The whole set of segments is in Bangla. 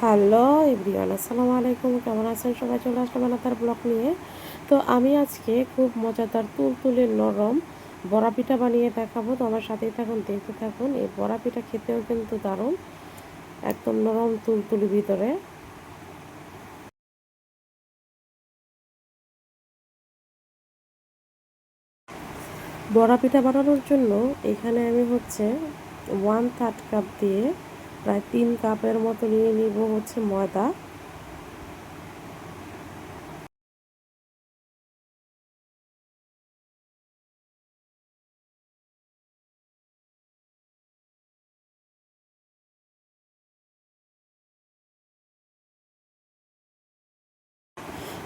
হ্যালো এভরিওয়ান, আসসালামু আলাইকুম। কেমন আছেন সবাই? চলে আসলাম তার ব্লগ নিয়ে। তো আমি আজকে খুব মজাদার তুলতুলে নরম বড়া পিঠা বানিয়ে দেখাবো। তো আমার সাথেই থাকুন, দেখতে থাকুন। এই বড়া পিঠা খেতেও কিন্তু দারুণ, একদম নরম তুলতুলি ভিতরে। বড়া পিঠা বানানোর জন্য এখানে আমি হচ্ছে ওয়ান থার্ড কাপ দিয়ে প্রায় তিন কাপের মতো নিয়ে নিব হচ্ছে ময়দা।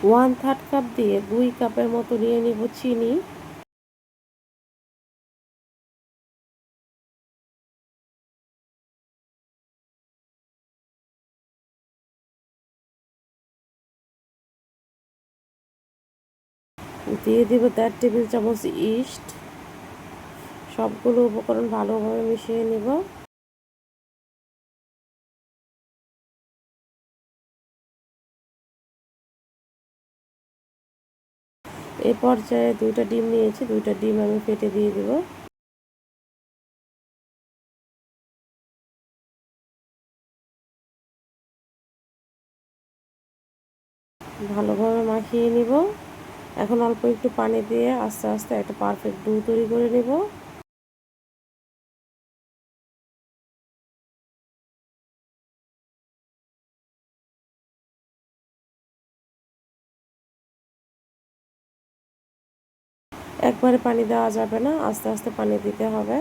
ওয়ান থার্ড কাপ দিয়ে দুই কাপের মতো নিয়ে নিব চিনি। দিয়ে দিব দেড় টেবিল চামচ ইস্ট। সবগুলো উপকরণ ভালোভাবে মিশিয়ে নেব। এই পর্যায়ে দুইটা ডিম নিয়েছি, দুইটা ডিম আমি ফেটে দিয়ে দেব। ভালোভাবে মাখিয়ে নিব। এখন অল্প একটু পানি দিয়ে আস্তে আস্তে একটা পারফেক্ট ডু তৈরি করে নেব। একবারে পানি দেওয়া যাবে না, আস্তে আস্তে পানি দিতে হবে।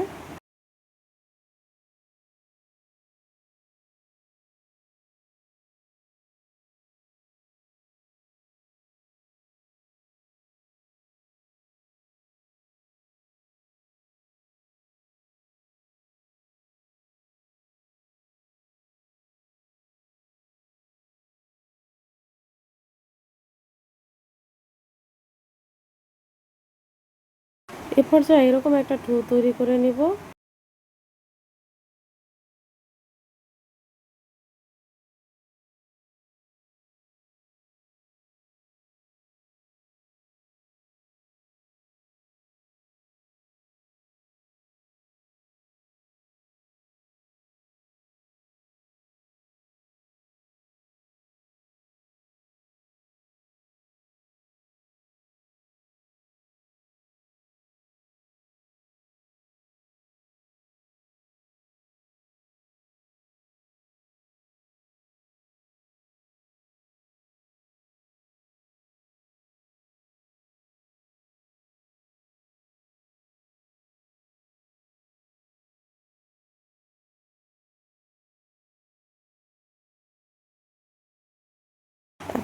এ পর্যায়ে এরকম একটা ঢু তৈরি করে নিব।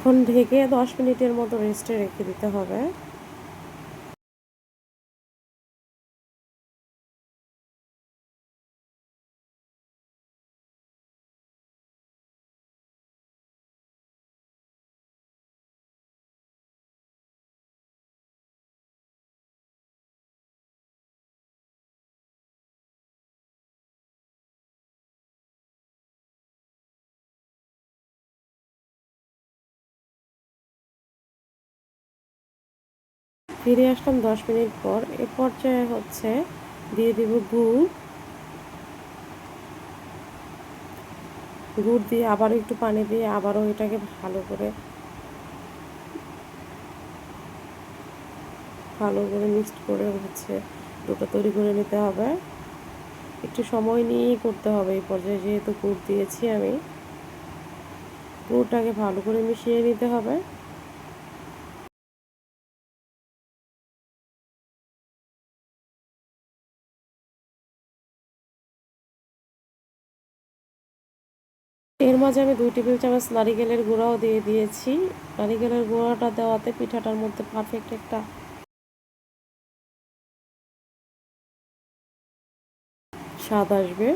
এখন ঢেকে দশ মিনিটের মতো রেস্টে রেখে দিতে হবে। ফিরে আসলাম দশ মিনিট পর। এ পর্যায়ে হচ্ছে দিয়ে দিব গুড়। গুড় দিয়ে আবারও একটু পানি দিয়ে আবারও এটাকে ভালো করে ভালো করে মিক্সড করে হচ্ছে দুটো তৈরি করে নিতে হবে। একটু সময় নিয়েই করতে হবে এই পর্যায়ে, যেহেতু গুড় দিয়েছি আমি। গুড়টাকে ভালো করে মিশিয়ে নিতে হবে। এর মাঝে আমি দুই টেবিল চামচ নারিকেলের গুঁড়াও দিয়ে দিয়েছি। নারিকেলের গুঁড়াটা দেওয়াতে পিঠাটার মধ্যে পারফেক্ট একটা স্বাদ আসবে।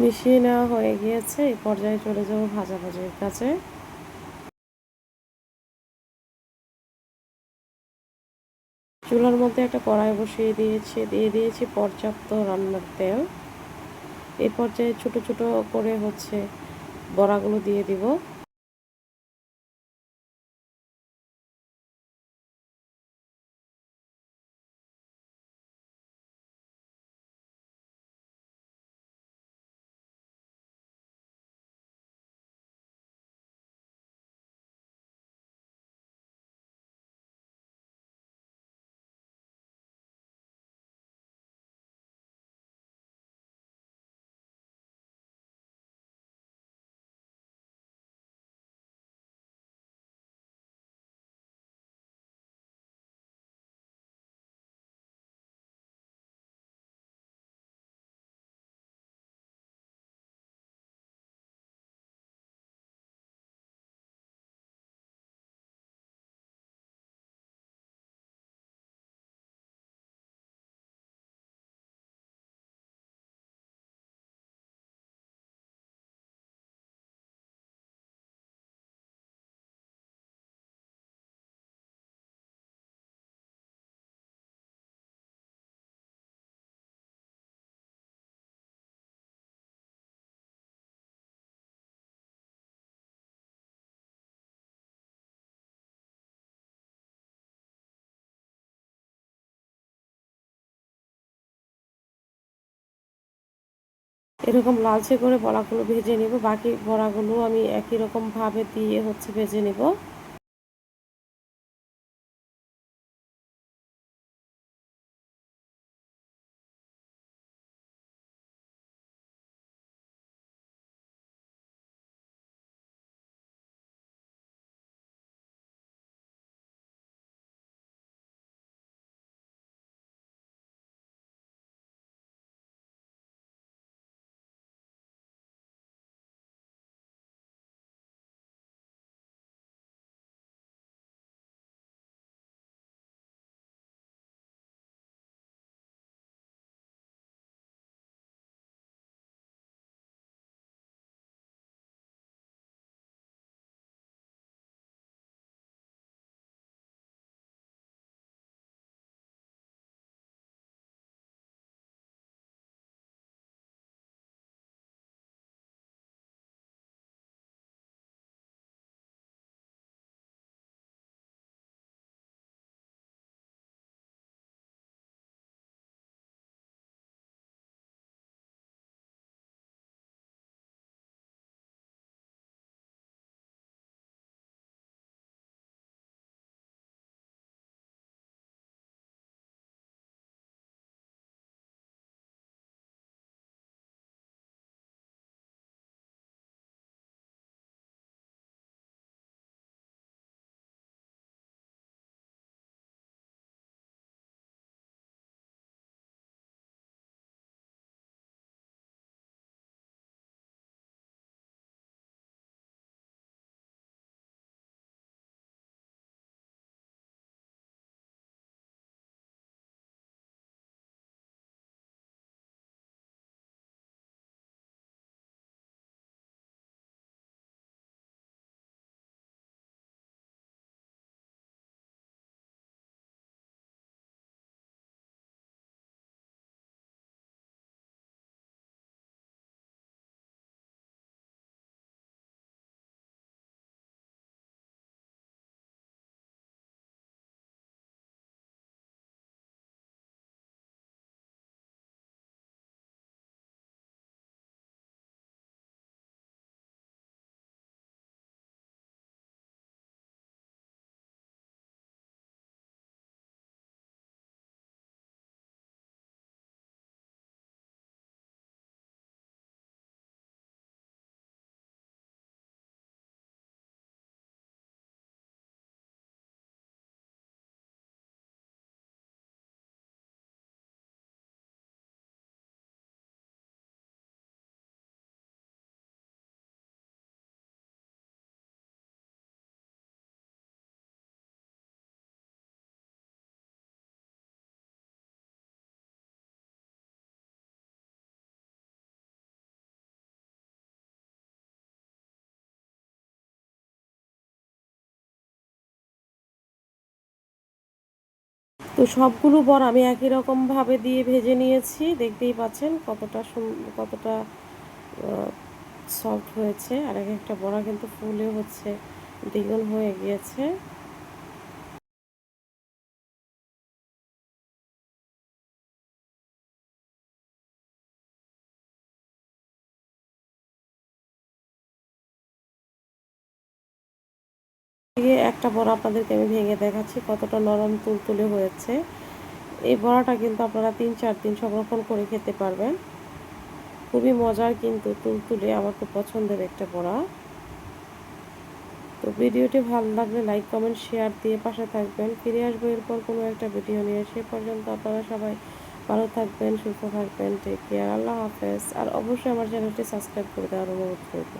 মিশিয়ে নেওয়া হয়ে গিয়েছে, এই পর্যায়ে চলে যাব ভাজা ভাজির কাছে। চুলার মধ্যে একটা কড়াই বসিয়ে দিয়েছি, দিয়ে দিয়েছি পর্যাপ্ত রান্নার তেল। এই পর্যায়ে ছোট ছোট করে হচ্ছে বড়াগুলো দিয়ে দিব। এরকম লালচে করে বড়াগুলো ভেজে নিব। বাকি বড়াগুলো আমি একই রকমভাবে দিয়ে হচ্ছে ভেজে নিব। তো সবগুলো বড় আমি একই রকমভাবে দিয়ে ভেজে নিয়েছি। দেখতেই পাচ্ছেন কতটা কতটা সফট হয়েছে। আর এক একটা বড়া কিন্তু ফুলে হচ্ছে, দ্বিগুণ হয়ে গিয়েছে। একটা বড়া আপনাদেরকে আমি ভেঙে দেখাচ্ছি, কতটা নরম তুলতুলে হয়েছে। এই বড়াটা কিন্তু আপনারা তিন, চার দিন সংরক্ষণ করে খেতে পারবেন। খুবই মজার কিন্তু তুলতুলে, আমার খুব পছন্দের একটা বড়া। তো ভিডিওটি ভালো লাগলে লাইক, কমেন্ট, শেয়ার দিয়ে পাশে থাকবেন। ফিরে আসব এরপর কোনো একটা ভিডিও নিয়ে। সে পর্যন্ত আপনারা সবাই ভালো থাকবেন, সুস্থ থাকবেন টেক কেয়ার আল্লাহ হাফেজ। আর অবশ্যই আমার চ্যানেলটি সাবস্ক্রাইব করে দেওয়ার অনুরোধ করব